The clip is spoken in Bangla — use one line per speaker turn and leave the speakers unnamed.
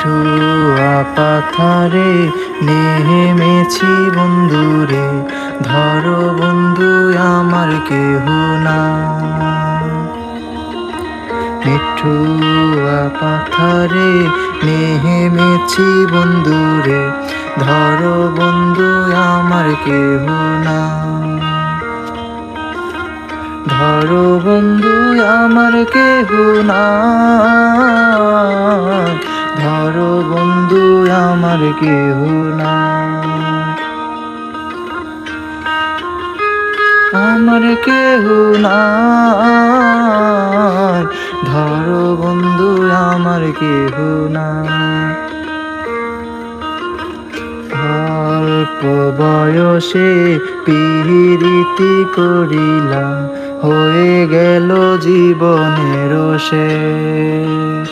মিঠুয়া পাথারে নেমেছি বন্ধুরে, ধরো বন্ধু আমার কেহ না। মিঠুয়া পাথারে নেমেছি বন্ধুরে, ধরো বন্ধু আমার কেহ না। ধরো বন্ধু আমার কেহ না। ধরো বন্ধু, আমার কেহ না আমার কেহ না ধরো বন্ধু, আমার কেহ না অল্প বয়সে পিরিতি করিলাম, হয়ে গেল জীবনের শেষ।